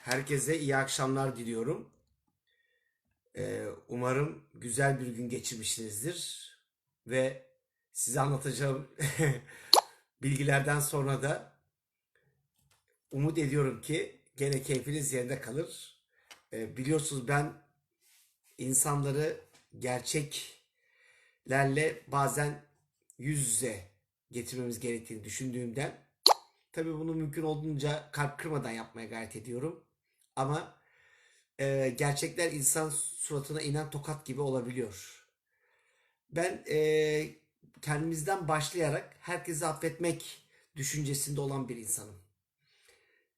Herkese iyi akşamlar diliyorum. Ee, umarım güzel bir gün geçirmişsinizdir. Ve size anlatacağım bilgilerden sonra da umut ediyorum ki gene keyfiniz yerinde kalır. Ee, biliyorsunuz ben insanları gerçeklerle bazen yüz yüze getirmemiz gerektiğini düşündüğümden tabii bunu mümkün olduğunca kalp kırmadan yapmaya gayret ediyorum. Ama e, gerçekler insan suratına inen tokat gibi olabiliyor. Ben e, kendimizden başlayarak herkesi affetmek düşüncesinde olan bir insanım.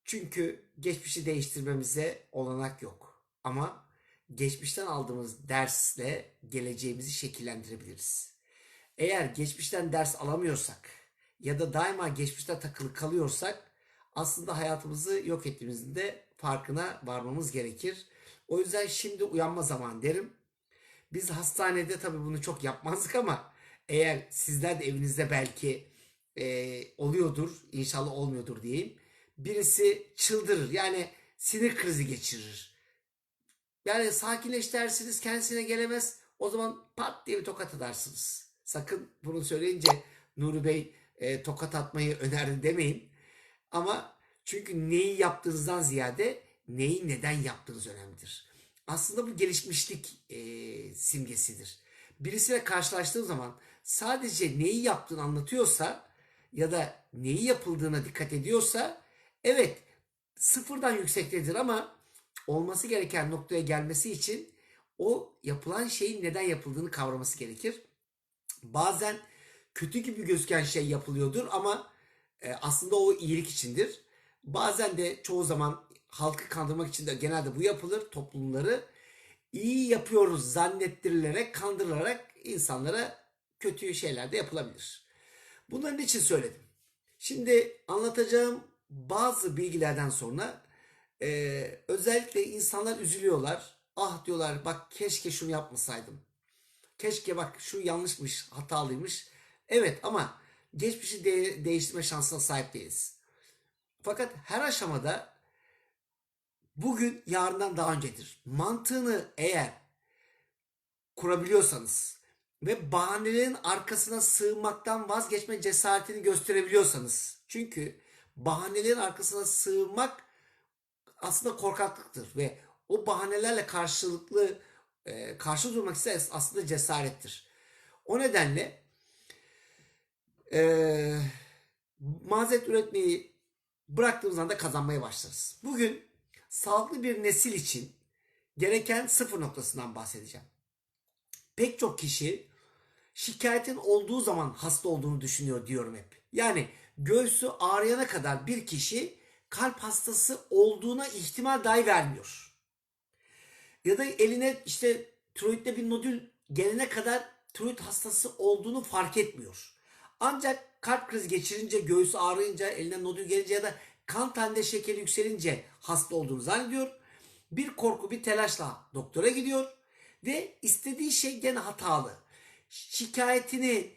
Çünkü geçmişi değiştirmemize olanak yok. Ama geçmişten aldığımız dersle geleceğimizi şekillendirebiliriz. Eğer geçmişten ders alamıyorsak ya da daima geçmişte takılı kalıyorsak aslında hayatımızı yok ettiğimizin de farkına varmamız gerekir. O yüzden şimdi uyanma zamanı derim. Biz hastanede tabii bunu çok yapmazdık ama eğer sizler de evinizde belki e, oluyordur, inşallah olmuyordur diyeyim. Birisi çıldırır yani sinir krizi geçirir. Yani sakinleş dersiniz kendisine gelemez. O zaman pat diye bir tokat atarsınız. Sakın bunu söyleyince Nuri Bey e, tokat atmayı önerdi demeyin. Ama çünkü neyi yaptığınızdan ziyade neyi neden yaptığınız önemlidir. Aslında bu gelişmişlik e, simgesidir. Birisiyle karşılaştığım zaman sadece neyi yaptığını anlatıyorsa ya da neyi yapıldığına dikkat ediyorsa evet sıfırdan yüksektedir ama olması gereken noktaya gelmesi için o yapılan şeyin neden yapıldığını kavraması gerekir. Bazen kötü gibi gözüken şey yapılıyordur ama e, aslında o iyilik içindir. Bazen de çoğu zaman halkı kandırmak için de genelde bu yapılır. Toplumları iyi yapıyoruz zannettirilerek, kandırılarak insanlara kötü şeyler de yapılabilir. Bunların için söyledim. Şimdi anlatacağım bazı bilgilerden sonra e, özellikle insanlar üzülüyorlar. Ah diyorlar bak keşke şunu yapmasaydım. Keşke bak şu yanlışmış, hatalıymış. Evet ama geçmişi de- değiştirme şansına sahip değiliz. Fakat her aşamada bugün yarından daha öncedir. Mantığını eğer kurabiliyorsanız ve bahanelerin arkasına sığınmaktan vazgeçme cesaretini gösterebiliyorsanız. Çünkü bahanelerin arkasına sığınmak aslında korkaklıktır ve o bahanelerle karşılıklı e, karşı durmak ise aslında cesarettir. O nedenle e, mazeret üretmeyi bıraktığımız anda kazanmaya başlarız. Bugün sağlıklı bir nesil için gereken sıfır noktasından bahsedeceğim. Pek çok kişi şikayetin olduğu zaman hasta olduğunu düşünüyor diyorum hep. Yani göğsü ağrıyana kadar bir kişi kalp hastası olduğuna ihtimal dahi vermiyor. Ya da eline işte tiroidde bir nodül gelene kadar tiroid hastası olduğunu fark etmiyor. Ancak kalp krizi geçirince, göğsü ağrıyınca, eline nodül gelince ya da kan tahlilinde şekeri yükselince hasta olduğunu zannediyor. Bir korku, bir telaşla doktora gidiyor ve istediği şey gene hatalı. Şikayetini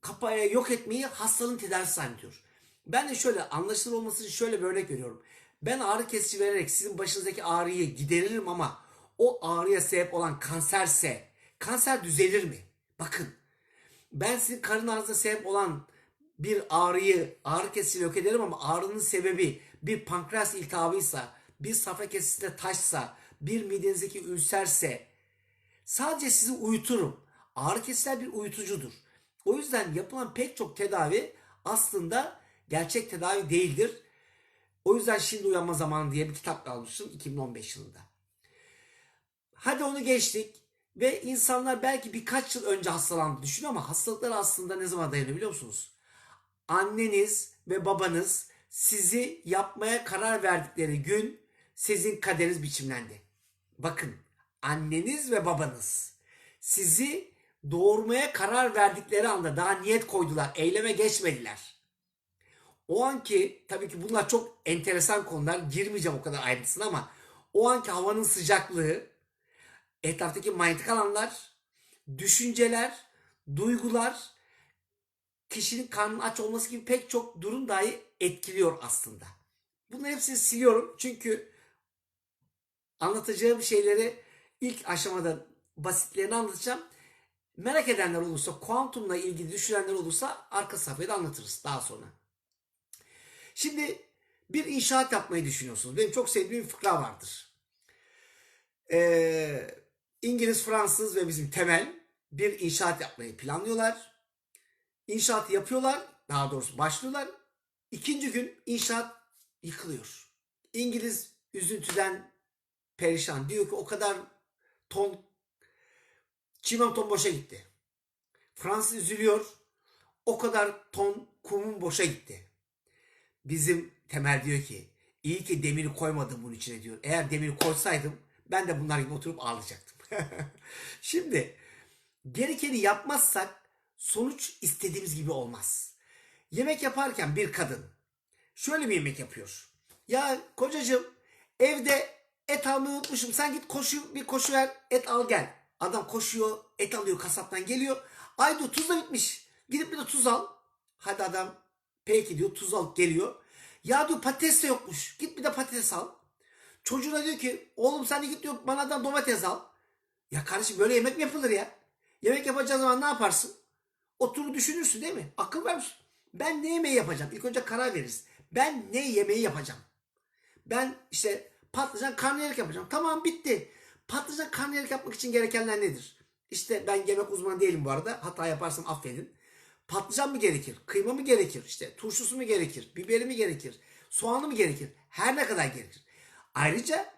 kapaya yok etmeyi hastalığın tedavisi zannediyor. Ben de şöyle anlaşılır olması için şöyle bir örnek veriyorum. Ben ağrı kesici vererek sizin başınızdaki ağrıyı gideririm ama o ağrıya sebep olan kanserse kanser düzelir mi? Bakın ben sizin karın ağrınıza sebep olan bir ağrıyı ağrı kesiciyle yok ederim ama ağrının sebebi bir pankreas iltihabıysa, bir safra kesisinde taşsa, bir midenizdeki ülserse sadece sizi uyuturum. Ağrı kesiciler bir uyutucudur. O yüzden yapılan pek çok tedavi aslında gerçek tedavi değildir. O yüzden şimdi uyanma zamanı diye bir kitap almıştım 2015 yılında. Hadi onu geçtik ve insanlar belki birkaç yıl önce hastalandı düşünüyor ama hastalıklar aslında ne zaman dayanıyor biliyor musunuz? Anneniz ve babanız sizi yapmaya karar verdikleri gün sizin kaderiniz biçimlendi. Bakın anneniz ve babanız sizi doğurmaya karar verdikleri anda daha niyet koydular, eyleme geçmediler. O anki tabii ki bunlar çok enteresan konular girmeyeceğim o kadar ayrıntısına ama o anki havanın sıcaklığı, etraftaki manyetik alanlar, düşünceler, duygular, kişinin karnının aç olması gibi pek çok durum dahi etkiliyor aslında. Bunların hepsini siliyorum çünkü Anlatacağım şeyleri ilk aşamada basitlerini anlatacağım. Merak edenler olursa, kuantumla ilgili düşünenler olursa arka sayfayı da anlatırız daha sonra. Şimdi bir inşaat yapmayı düşünüyorsunuz. Benim çok sevdiğim fıkra vardır. Ee, İngiliz, Fransız ve bizim Temel bir inşaat yapmayı planlıyorlar. İnşaat yapıyorlar. Daha doğrusu başlıyorlar. İkinci gün inşaat yıkılıyor. İngiliz üzüntüden perişan. Diyor ki o kadar ton çimenton boşa gitti. Fransız üzülüyor. O kadar ton kumun boşa gitti. Bizim Temel diyor ki iyi ki demiri koymadım bunun içine diyor. Eğer demiri koysaydım ben de bunlar gibi oturup ağlayacaktım. Şimdi gerekeni yapmazsak sonuç istediğimiz gibi olmaz. Yemek yaparken bir kadın şöyle bir yemek yapıyor. Ya kocacığım evde et almayı unutmuşum. Sen git koşu bir koşu ver et al gel. Adam koşuyor et alıyor kasaptan geliyor. Ay diyor tuz da bitmiş. Gidip bir de tuz al. Hadi adam peki diyor tuz al geliyor. Ya diyor patates de yokmuş. Git bir de patates al. Çocuğuna diyor ki oğlum sen de git diyor banadan domates al. Ya kardeşim böyle yemek mi yapılır ya? Yemek yapacağın zaman ne yaparsın? Oturur düşünürsün değil mi? Akıl vermiş. Ben ne yemeği yapacağım? İlk önce karar veririz. Ben ne yemeği yapacağım? Ben işte patlıcan karnıyarık yapacağım. Tamam bitti. Patlıcan karnıyarık yapmak için gerekenler nedir? İşte ben yemek uzmanı değilim bu arada. Hata yaparsam affedin. Patlıcan mı gerekir? Kıyma mı gerekir? İşte turşusu mu gerekir? Biberi mi gerekir? Soğanı mı gerekir? Her ne kadar gerekir. Ayrıca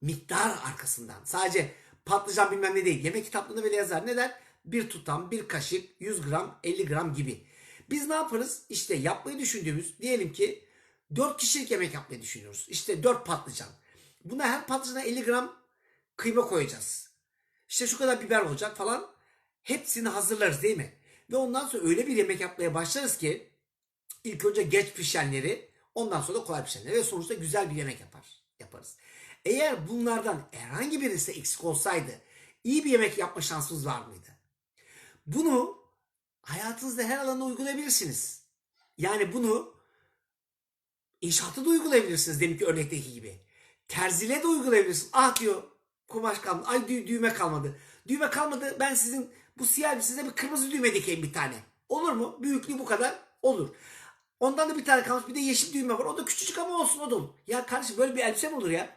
miktar arkasından. Sadece patlıcan bilmem ne değil. Yemek kitaplarında bile yazar. Ne der? Bir tutam, bir kaşık, 100 gram, 50 gram gibi. Biz ne yaparız? İşte yapmayı düşündüğümüz diyelim ki 4 kişilik yemek yapmayı düşünüyoruz. İşte 4 patlıcan. Buna her patlıcana 50 gram kıyma koyacağız. İşte şu kadar biber olacak falan. Hepsini hazırlarız değil mi? Ve ondan sonra öyle bir yemek yapmaya başlarız ki ilk önce geç pişenleri ondan sonra kolay pişenleri ve sonuçta güzel bir yemek yapar, yaparız. Eğer bunlardan herhangi birisi eksik olsaydı iyi bir yemek yapma şansımız var mıydı? Bunu hayatınızda her alanda uygulayabilirsiniz. Yani bunu inşaatta da uygulayabilirsiniz deminki örnekteki gibi. Terzile de uygulayabilirsiniz. Ah diyor kumaş kalmadı. Ay dü- düğme kalmadı. Düğme kalmadı ben sizin bu siyah bir size bir kırmızı düğme dikeyim bir tane. Olur mu? Büyüklüğü bu kadar. Olur. Ondan da bir tane kalmış bir de yeşil düğme var. O da küçücük ama olsun o da olur. Ya kardeşim böyle bir elbise mi olur ya?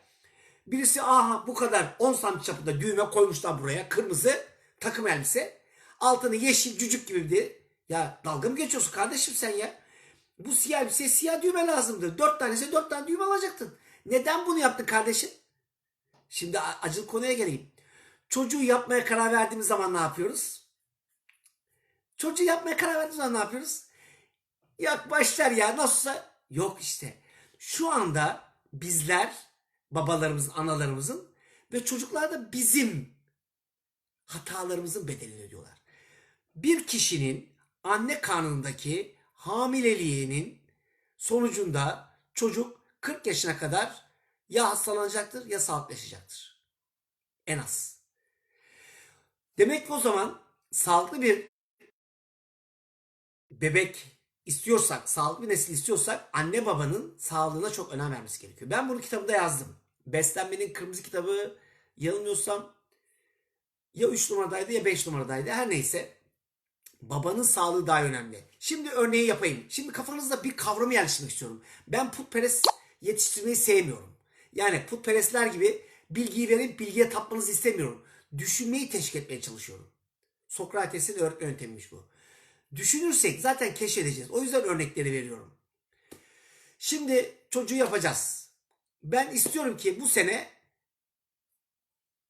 Birisi aha bu kadar 10 santim çapında düğme koymuşlar buraya. Kırmızı takım elbise. Altını yeşil cücük gibi bir Ya dalga mı geçiyorsun kardeşim sen ya? Bu siyah elbiseye siyah düğme lazımdı. Dört tanesi dört tane düğme alacaktın. Neden bunu yaptın kardeşim? Şimdi acil konuya geleyim. Çocuğu yapmaya karar verdiğimiz zaman ne yapıyoruz? Çocuğu yapmaya karar verdiğimiz zaman ne yapıyoruz? Yok başlar ya nasılsa. Yok işte. Şu anda bizler babalarımızın, analarımızın ve çocuklar da bizim hatalarımızın bedelini ödüyorlar. Bir kişinin anne karnındaki hamileliğinin sonucunda çocuk 40 yaşına kadar ya hastalanacaktır ya sağlıklaşacaktır. En az. Demek ki o zaman sağlıklı bir bebek istiyorsak, sağlıklı bir nesil istiyorsak anne babanın sağlığına çok önem vermesi gerekiyor. Ben bunu kitabımda yazdım. Beslenmenin kırmızı kitabı yanılmıyorsam ya 3 numaradaydı ya 5 numaradaydı her neyse. Babanın sağlığı daha önemli. Şimdi örneği yapayım. Şimdi kafanızda bir kavramı yerleştirmek istiyorum. Ben putperest yetiştirmeyi sevmiyorum. Yani putperestler gibi bilgiyi verip bilgiye tapmanızı istemiyorum. Düşünmeyi teşvik etmeye çalışıyorum. Sokrates'in öğretme yöntemiymiş bu. Düşünürsek zaten keşfedeceğiz. O yüzden örnekleri veriyorum. Şimdi çocuğu yapacağız. Ben istiyorum ki bu sene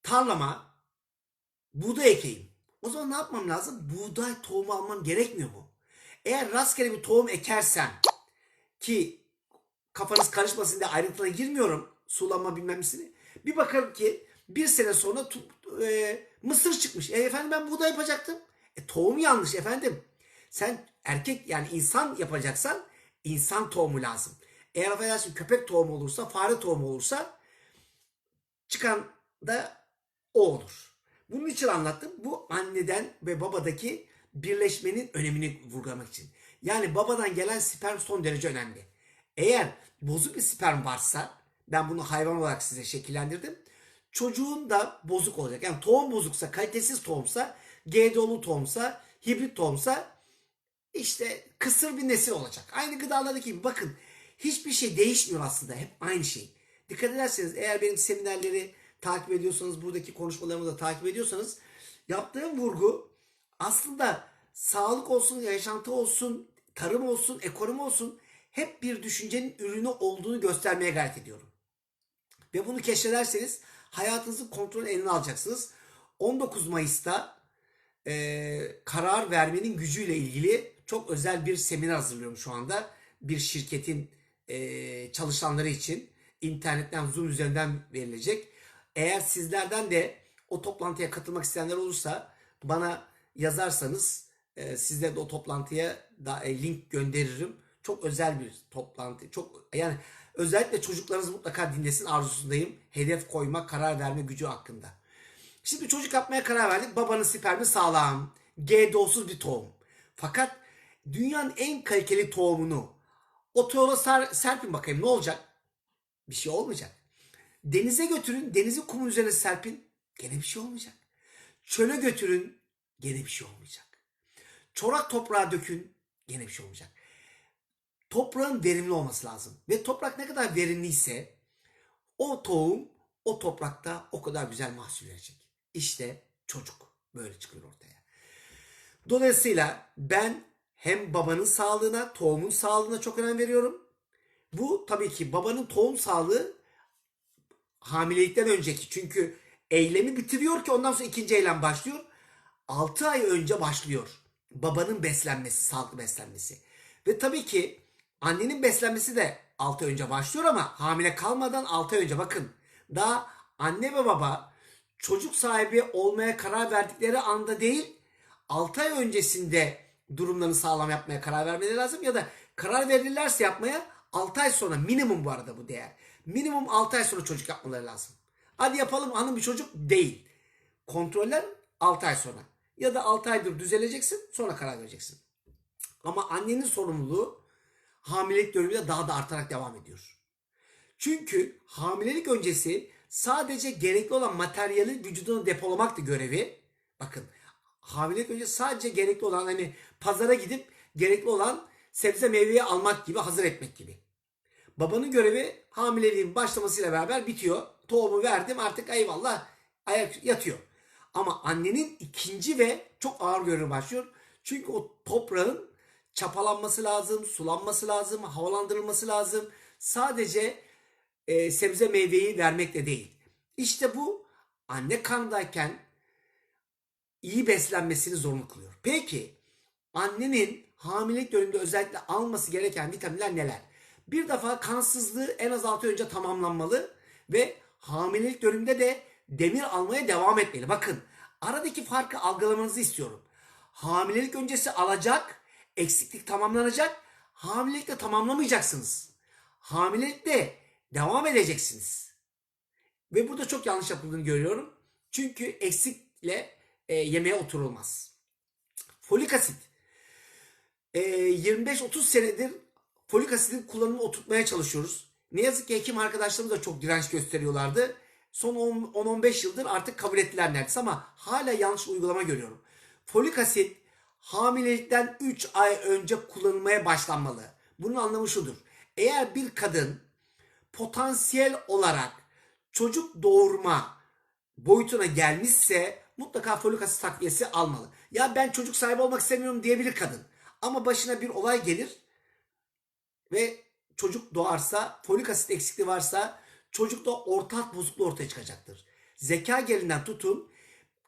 tarlama buğday ekeyim. O zaman ne yapmam lazım? Buğday tohumu almam gerekmiyor mu? Eğer rastgele bir tohum ekersem ki kafanız karışmasın diye ayrıntılara girmiyorum. Sulama bilmem nesini. Bir bakarım ki bir sene sonra e, mısır çıkmış. E efendim ben buğday yapacaktım. E tohum yanlış efendim. Sen erkek yani insan yapacaksan insan tohumu lazım. Eğer affedersin köpek tohumu olursa, fare tohumu olursa çıkan da o olur. Bunun için anlattım. Bu anneden ve babadaki birleşmenin önemini vurgulamak için. Yani babadan gelen sperm son derece önemli. Eğer bozuk bir sperm varsa ben bunu hayvan olarak size şekillendirdim. çocuğun da bozuk olacak. Yani tohum bozuksa, kalitesiz tohumsa, GDO'lu tohumsa, hibrit tohumsa işte kısır bir nesil olacak. Aynı gıdalardaki gibi bakın hiçbir şey değişmiyor aslında. Hep aynı şey. Dikkat ederseniz eğer benim seminerleri takip ediyorsanız, buradaki konuşmalarımı da takip ediyorsanız yaptığım vurgu aslında sağlık olsun, yaşantı olsun, tarım olsun, ekonomi olsun hep bir düşüncenin ürünü olduğunu göstermeye gayret ediyorum. Ve bunu keşfederseniz hayatınızın kontrolünü eline alacaksınız. 19 Mayıs'ta e, karar vermenin gücüyle ilgili çok özel bir seminer hazırlıyorum şu anda. Bir şirketin e, çalışanları için internetten Zoom üzerinden verilecek. Eğer sizlerden de o toplantıya katılmak isteyenler olursa bana yazarsanız e, sizlere de o toplantıya da e, link gönderirim. Çok özel bir toplantı. Çok yani özellikle çocuklarınız mutlaka dinlesin arzusundayım. Hedef koyma, karar verme gücü hakkında. Şimdi çocuk yapmaya karar verdik. Babanın spermi sağlam. GDO'suz bir tohum. Fakat dünyanın en kaliteli tohumunu o tohuma ser- serpin bakayım ne olacak? Bir şey olmayacak. Denize götürün, denizi kumun üzerine serpin. Gene bir şey olmayacak. Çöle götürün, gene bir şey olmayacak. Çorak toprağa dökün, gene bir şey olmayacak. Toprağın verimli olması lazım. Ve toprak ne kadar verimliyse o tohum o toprakta o kadar güzel mahsul verecek. İşte çocuk böyle çıkıyor ortaya. Dolayısıyla ben hem babanın sağlığına, tohumun sağlığına çok önem veriyorum. Bu tabii ki babanın tohum sağlığı hamilelikten önceki. Çünkü eylemi bitiriyor ki ondan sonra ikinci eylem başlıyor. 6 ay önce başlıyor. Babanın beslenmesi, sağlıklı beslenmesi. Ve tabii ki annenin beslenmesi de 6 ay önce başlıyor ama hamile kalmadan 6 ay önce bakın. Daha anne ve baba çocuk sahibi olmaya karar verdikleri anda değil 6 ay öncesinde durumlarını sağlam yapmaya karar vermeleri lazım ya da karar verirlerse yapmaya 6 ay sonra minimum bu arada bu değer. Minimum 6 ay sonra çocuk yapmaları lazım. Hadi yapalım hanım bir çocuk değil. Kontroller 6 ay sonra. Ya da 6 aydır düzeleceksin sonra karar vereceksin. Ama annenin sorumluluğu hamilelik döneminde daha da artarak devam ediyor. Çünkü hamilelik öncesi sadece gerekli olan materyali vücuduna depolamaktı görevi. Bakın hamilelik öncesi sadece gerekli olan hani pazara gidip gerekli olan sebze meyveyi almak gibi hazır etmek gibi. Babanın görevi hamileliğin başlamasıyla beraber bitiyor. Tohumu verdim artık eyvallah ayak yatıyor. Ama annenin ikinci ve çok ağır görevi başlıyor. Çünkü o toprağın çapalanması lazım, sulanması lazım, havalandırılması lazım. Sadece e, sebze meyveyi vermekle değil. İşte bu anne karnındayken iyi beslenmesini zorunlu kılıyor. Peki annenin hamilelik döneminde özellikle alması gereken vitaminler neler? Bir defa kansızlığı en az 6 önce tamamlanmalı ve hamilelik döneminde de demir almaya devam etmeli. Bakın aradaki farkı algılamanızı istiyorum. Hamilelik öncesi alacak, eksiklik tamamlanacak, hamilelikte tamamlamayacaksınız. Hamilelikte devam edeceksiniz. Ve burada çok yanlış yapıldığını görüyorum. Çünkü eksikle e, yemeğe oturulmaz. Folik asit. E, 25-30 senedir folik asitin kullanımını oturtmaya çalışıyoruz. Ne yazık ki hekim arkadaşlarımız da çok direnç gösteriyorlardı. Son 10-15 yıldır artık kabul ettiler neredeyse ama hala yanlış uygulama görüyorum. Folik asit hamilelikten 3 ay önce kullanılmaya başlanmalı. Bunun anlamı şudur. Eğer bir kadın potansiyel olarak çocuk doğurma boyutuna gelmişse mutlaka folik asit takviyesi almalı. Ya ben çocuk sahibi olmak istemiyorum diyebilir kadın. Ama başına bir olay gelir ve çocuk doğarsa, folik asit eksikliği varsa çocukta orta hat bozukluğu ortaya çıkacaktır. Zeka gelinden tutun,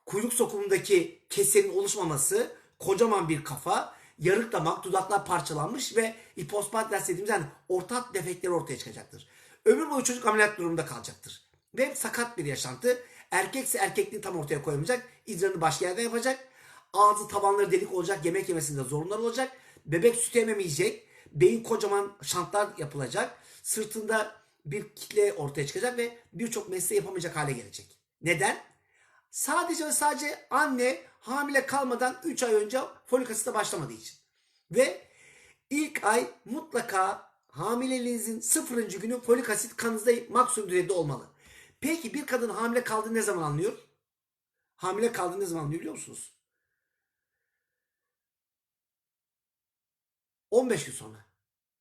kuyruk sokumundaki kesenin oluşmaması, kocaman bir kafa, yarık damak, dudaklar parçalanmış ve hipospadyas dediğimiz yani orta hat defektleri ortaya çıkacaktır. Ömür boyu çocuk ameliyat durumunda kalacaktır. Ve sakat bir yaşantı. Erkekse erkekliğini tam ortaya koyamayacak. İdrarını başka yerden yapacak. Ağzı tabanları delik olacak. Yemek yemesinde zorunlar olacak. Bebek süt ememeyecek. Beyin kocaman şantlar yapılacak. Sırtında bir kitle ortaya çıkacak ve birçok mesleği yapamayacak hale gelecek. Neden? Sadece ve sadece anne hamile kalmadan 3 ay önce folik asite başlamadığı için. Ve ilk ay mutlaka hamileliğinizin sıfırıncı günü folik asit kanınızda maksimum düzeyde olmalı. Peki bir kadın hamile kaldığını ne zaman anlıyor? Hamile kaldığını ne zaman anlıyor biliyor musunuz? 15 gün sonra.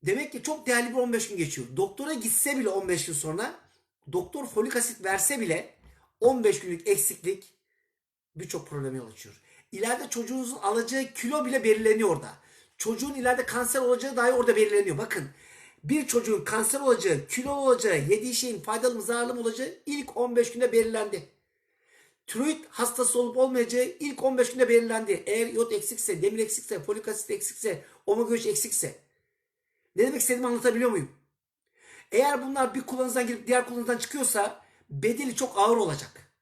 Demek ki çok değerli bir 15 gün geçiyor. Doktora gitse bile 15 gün sonra doktor folik asit verse bile 15 günlük eksiklik birçok probleme yol açıyor. İleride çocuğunuzun alacağı kilo bile belirleniyor orada. Çocuğun ileride kanser olacağı dahi orada belirleniyor. Bakın bir çocuğun kanser olacağı, kilo olacağı, yediği şeyin faydalı mı zararlı mı olacağı ilk 15 günde belirlendi. Tiroid hastası olup olmayacağı ilk 15 günde belirlendi. Eğer iot eksikse, demir eksikse, folik asit eksikse, omega 3 eksikse. Ne demek istediğimi anlatabiliyor muyum? Eğer bunlar bir kullanıcıdan girip diğer kullanıcıdan çıkıyorsa bedeli çok ağır olacak.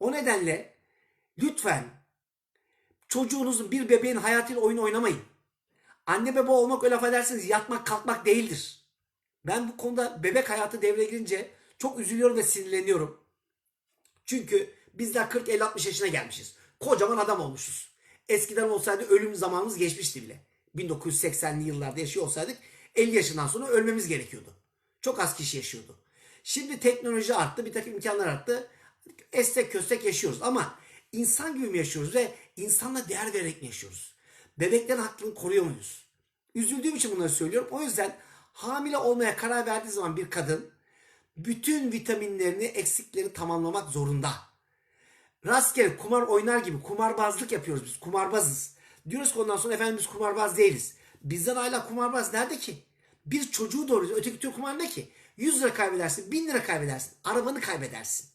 O nedenle lütfen çocuğunuzun bir bebeğin hayatıyla oyun oynamayın. Anne baba olmak öyle affedersiniz yatmak kalkmak değildir. Ben bu konuda bebek hayatı devreye girince çok üzülüyorum ve sinirleniyorum. Çünkü bizler 40-50-60 yaşına gelmişiz. Kocaman adam olmuşuz. Eskiden olsaydı ölüm zamanımız geçmişti bile. 1980'li yıllarda yaşıyor olsaydık 50 yaşından sonra ölmemiz gerekiyordu. Çok az kişi yaşıyordu. Şimdi teknoloji arttı, bir takım imkanlar arttı. Estek köstek yaşıyoruz ama insan gibi mi yaşıyoruz ve insanla değer vererek mi yaşıyoruz? Bebeklerin hakkını koruyor muyuz? Üzüldüğüm için bunları söylüyorum. O yüzden hamile olmaya karar verdiği zaman bir kadın bütün vitaminlerini, eksikleri tamamlamak zorunda. Rastgele kumar oynar gibi kumarbazlık yapıyoruz biz. Kumarbazız. Diyoruz ki ondan sonra efendim biz kumarbaz değiliz. Bizden hala kumarbaz nerede ki? Bir çocuğu doğuruyor. Öteki türlü kumar ne ki? 100 lira kaybedersin, 1000 lira kaybedersin. Arabanı kaybedersin.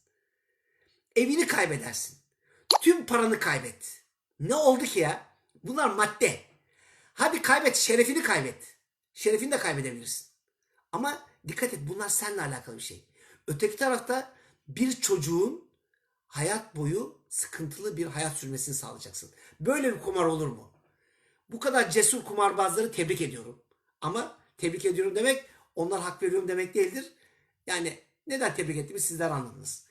Evini kaybedersin. Tüm paranı kaybet. Ne oldu ki ya? Bunlar madde. Hadi kaybet, şerefini kaybet. Şerefini de kaybedebilirsin. Ama dikkat et bunlar seninle alakalı bir şey. Öteki tarafta bir çocuğun hayat boyu sıkıntılı bir hayat sürmesini sağlayacaksın. Böyle bir kumar olur mu? Bu kadar cesur kumarbazları tebrik ediyorum. Ama tebrik ediyorum demek onlar hak veriyorum demek değildir. Yani neden tebrik ettiğimi sizler anladınız.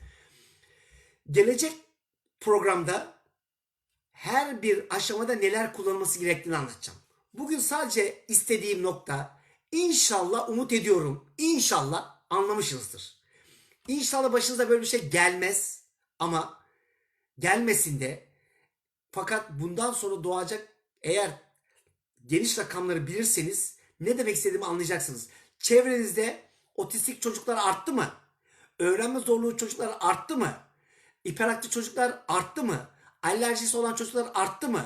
Gelecek programda her bir aşamada neler kullanılması gerektiğini anlatacağım. Bugün sadece istediğim nokta inşallah umut ediyorum. İnşallah anlamışsınızdır. İnşallah başınıza böyle bir şey gelmez ama gelmesin de fakat bundan sonra doğacak eğer geniş rakamları bilirseniz ne demek istediğimi anlayacaksınız. Çevrenizde otistik çocuklar arttı mı? Öğrenme zorluğu çocuklar arttı mı? Hiperaktif çocuklar arttı mı? Alerjisi olan çocuklar arttı mı?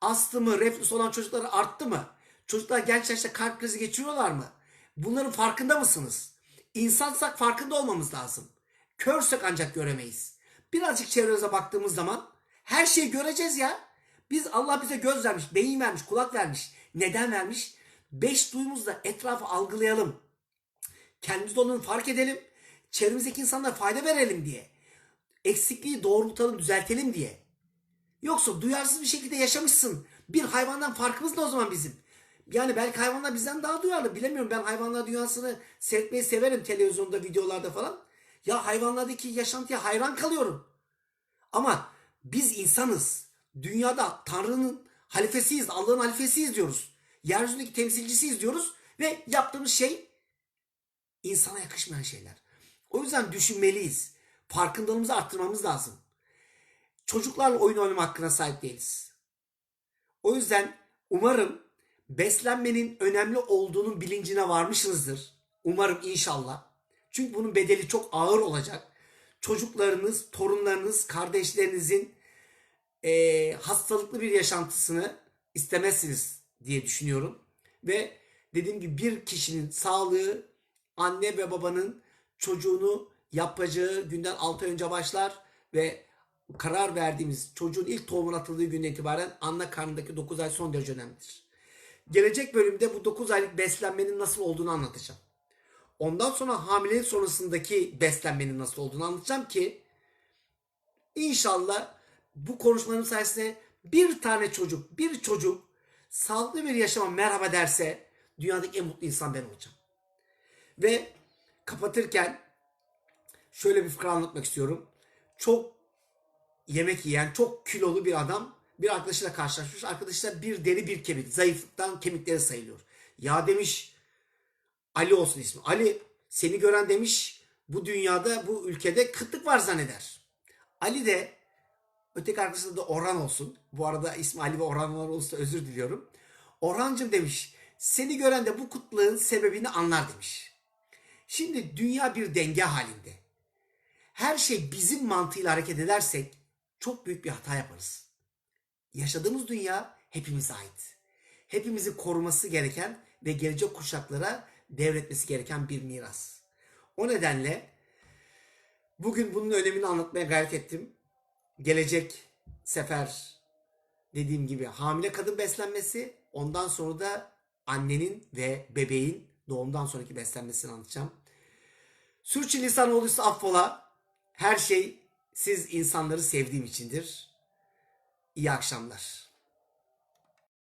Astımı, reflüs olan çocuklar arttı mı? Çocuklar genç yaşta kalp krizi geçiriyorlar mı? Bunların farkında mısınız? İnsansak farkında olmamız lazım. Körsek ancak göremeyiz. Birazcık çevremize baktığımız zaman her şeyi göreceğiz ya. Biz Allah bize göz vermiş, beyin vermiş, kulak vermiş. Neden vermiş? Beş duyumuzla etrafı algılayalım. Kendimiz olduğunu fark edelim. Çevremizdeki insanlara fayda verelim diye. Eksikliği doğrultalım, düzeltelim diye. Yoksa duyarsız bir şekilde yaşamışsın. Bir hayvandan farkımız ne o zaman bizim? Yani belki hayvanlar bizden daha duyarlı. Bilemiyorum ben hayvanlar dünyasını seyretmeyi severim televizyonda, videolarda falan. Ya hayvanlardaki yaşantıya hayran kalıyorum. Ama biz insanız. Dünyada Tanrı'nın halifesiyiz, Allah'ın halifesiyiz diyoruz. Yeryüzündeki temsilcisiyiz diyoruz ve yaptığımız şey insana yakışmayan şeyler. O yüzden düşünmeliyiz. Farkındalığımızı arttırmamız lazım. Çocuklarla oyun oynama hakkına sahip değiliz. O yüzden umarım beslenmenin önemli olduğunun bilincine varmışsınızdır. Umarım inşallah. Çünkü bunun bedeli çok ağır olacak. Çocuklarınız, torunlarınız, kardeşlerinizin eee, hastalıklı bir yaşantısını istemezsiniz diye düşünüyorum. Ve dediğim gibi bir kişinin sağlığı anne ve babanın çocuğunu yapacağı günden 6 ay önce başlar ve karar verdiğimiz çocuğun ilk tohumun atıldığı günden itibaren anne karnındaki 9 ay son derece önemlidir. Gelecek bölümde bu 9 aylık beslenmenin nasıl olduğunu anlatacağım. Ondan sonra hamilelik sonrasındaki beslenmenin nasıl olduğunu anlatacağım ki inşallah bu konuşmalarım sayesinde bir tane çocuk, bir çocuk sağlıklı bir yaşama merhaba derse dünyadaki en mutlu insan ben olacağım. Ve kapatırken şöyle bir fıkra anlatmak istiyorum. Çok yemek yiyen, çok kilolu bir adam bir arkadaşıyla karşılaşmış. Arkadaşlar bir deri bir kemik. Zayıflıktan kemikleri sayılıyor. Ya demiş Ali olsun ismi. Ali seni gören demiş bu dünyada, bu ülkede kıtlık var zanneder. Ali de öteki arkadaşında da Orhan olsun. Bu arada ismi Ali ve Orhan olan olursa özür diliyorum. Orhancım demiş, seni gören de bu kıtlığın sebebini anlar demiş. Şimdi dünya bir denge halinde. Her şey bizim mantığıyla hareket edersek çok büyük bir hata yaparız. Yaşadığımız dünya hepimize ait. Hepimizin koruması gereken ve gelecek kuşaklara devretmesi gereken bir miras. O nedenle bugün bunun önemini anlatmaya gayret ettim. Gelecek sefer dediğim gibi hamile kadın beslenmesi, ondan sonra da annenin ve bebeğin doğumdan sonraki beslenmesini anlatacağım. Sürçülisan olduysa affola. Her şey siz insanları sevdiğim içindir. İyi akşamlar.